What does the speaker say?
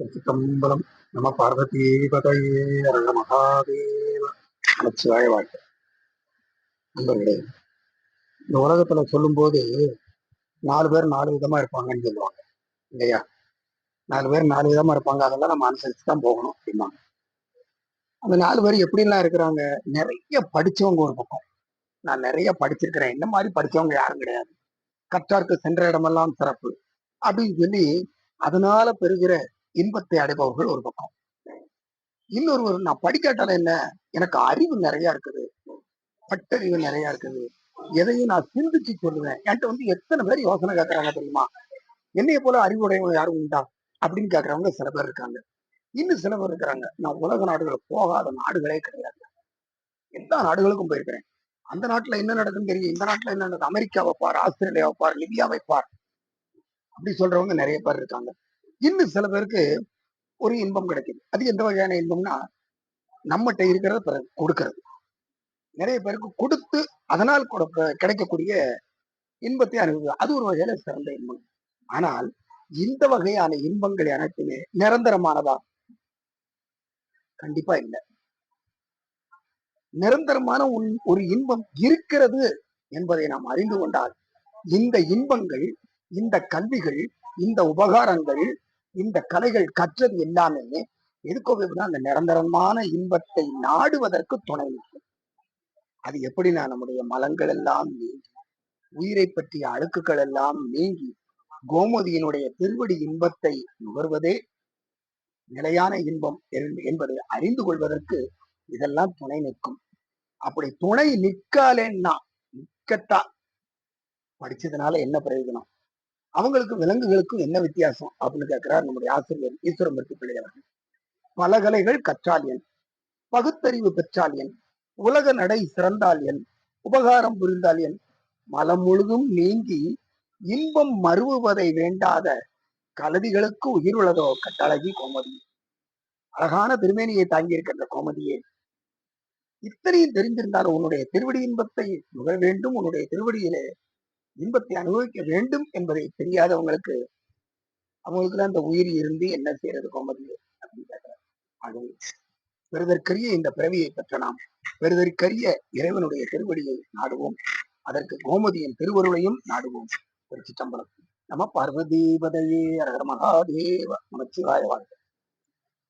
திருச்சிற்றம்பலம் நம பார்வதீபதையே அரங்க மகாதேவ நமச்சிவாய வாழ்க்கை நண்பர்களே இந்த உலகத்துல சொல்லும்போது நாலு பேர் நாலு விதமா இருப்பாங்கன்னு சொல்லுவாங்க இல்லையா? நாலு பேர் நாலு விதமா இருப்பாங்க அதெல்லாம் நம்ம அனுசரிச்சு தான் போகணும் அப்படிம்பாங்க. அந்த நாலு பேர் எப்படிலாம் இருக்கிறாங்க? நிறைய படிச்சவங்க ஒரு பக்கம். நான் நிறைய படிச்சிருக்கிறேன். இந்த மாதிரி படிச்சவங்க யாரும் கிடையாது. கற்றார்க்கு சென்ற இடமெல்லாம் சிறப்பு. அப்படின்னு சொல்லி அதனால பெறுகிற இன்பத்தை அடைபவர்கள் ஒரு பக்கம். இன்னொருவர் நான் படிக்காட்டால என்ன? எனக்கு அறிவு நிறைய இருக்குது. பட்டறிவு நிறைய இருக்குது. எதையும் நான் சிந்திச்சு சொல்லுவேன். என்கிட்ட வந்து எத்தனை பேர் யோசனை கேட்கறாங்க தெரியுமா? என்னைய போல அறிவுடையவங்க யாரும் உண்டா? அப்படின்னு கேட்கறவங்க சில பேர் இருக்காங்க. இன்னும் சில பேர் இருக்கிறாங்க. நான் உலக நாடுகள் போகாத நாடுகளே கிடையாது. எல்லா நாடுகளுக்கும் போயிருக்கிறேன். அந்த நாட்டுல என்ன நடக்குன்னு தெரியும்? இந்த நாட்டுல என்ன நடக்குது? அமெரிக்கா வைப்பார் ஆஸ்திரேலியா வைப்பார் லிபியா வைப்பார் அப்படி சொல்றவங்க நிறைய பேர் இருக்காங்க. இன்னும் சில பேருக்கு ஒரு இன்பம் கிடைக்குது. அது எந்த வகையான இன்பம்னா நம்மகிட்ட இருக்கிறத பிறகு கொடுக்கறது. நிறைய பேருக்கு கொடுத்து அதனால் கிடைக்கக்கூடிய இன்பத்தை அனுபவி அது ஒரு வகையில சிறந்த இன்பம். ஆனால் இந்த வகையான இன்பங்கள் அனைத்துமே நிரந்தரமானதா? கண்டிப்பா இல்லை. நிரந்தரமான ஒரு இன்பம் இருக்கிறது என்பதை நாம் அறிந்து கொண்டால் இந்த இன்பங்கள் இந்த கல்விகள் இந்த உபகாரங்கள் இந்த கலைகள் கற்றது எல்லாமே எதுக்கோ அந்த நிரந்தரமான இன்பத்தை நாடுவதற்கு துணை நிற்கும். அது எப்படின்னா நம்முடைய மலங்கள் எல்லாம் நீங்கி உயிரை பற்றிய அழுக்குகள் எல்லாம் நீங்கி கோமதியினுடைய திருவடி இன்பத்தை நுகர்வதே நிலையான இன்பம் என்- என்பதை அறிந்து கொள்வதற்கு இதெல்லாம் துணை நிற்கும். அப்படி துணை நிற்காலேன்னா நிற்கத்தான். படிச்சதுனால என்ன பிரயோஜனம்? அவங்களுக்கும் விலங்குகளுக்கும் என்ன வித்தியாசம் அப்படின்னு கேட்கிறார் நம்முடைய ஆசிரியர் ஈஸ்வரமூர்த்தி பிள்ளை அவர்கள். பல கலைகள் கற்றால் என் பகுத்தறிவு பெற்றால் என் உலக நடை சிறந்தால் என் உபகாரம் புரிந்தால் என் மலம் முழுதும் நீங்கி இன்பம் மறுவுவதை வேண்டாத கலதிகளுக்கு உயிர் உள்ளதோ கட்டழகி கோமதி. அழகான திருமேனியை தாங்கியிருக்கின்ற கோமதியே. இத்தனையும் தெரிந்திருந்தாலும் உன்னுடைய திருவடி இன்பத்தை நுகர வேண்டும் உன்னுடைய திருவடியிலே இன்பத்தை அனுபவிக்க வேண்டும் என்பதை தெரியாதவங்களுக்கு அவங்களுக்கு அந்த உயிர் இருந்து என்ன செய்யறது கோமதி அப்படின்னு கேட்கிறார் ஆகவே பெறுதற்கரிய இந்த பிறவியை பெற்ற நாம் பெறுதற்கரிய இறைவனுடைய திருவடியை நாடுவோம். அதற்கு கோமதியின் திருவருளையும் நாடுவோம். திருச்சிற்றம்பலம். நம பார்வதீபதையே அரகர மகாதேவ நமச்சிவாய வாழ்க்கை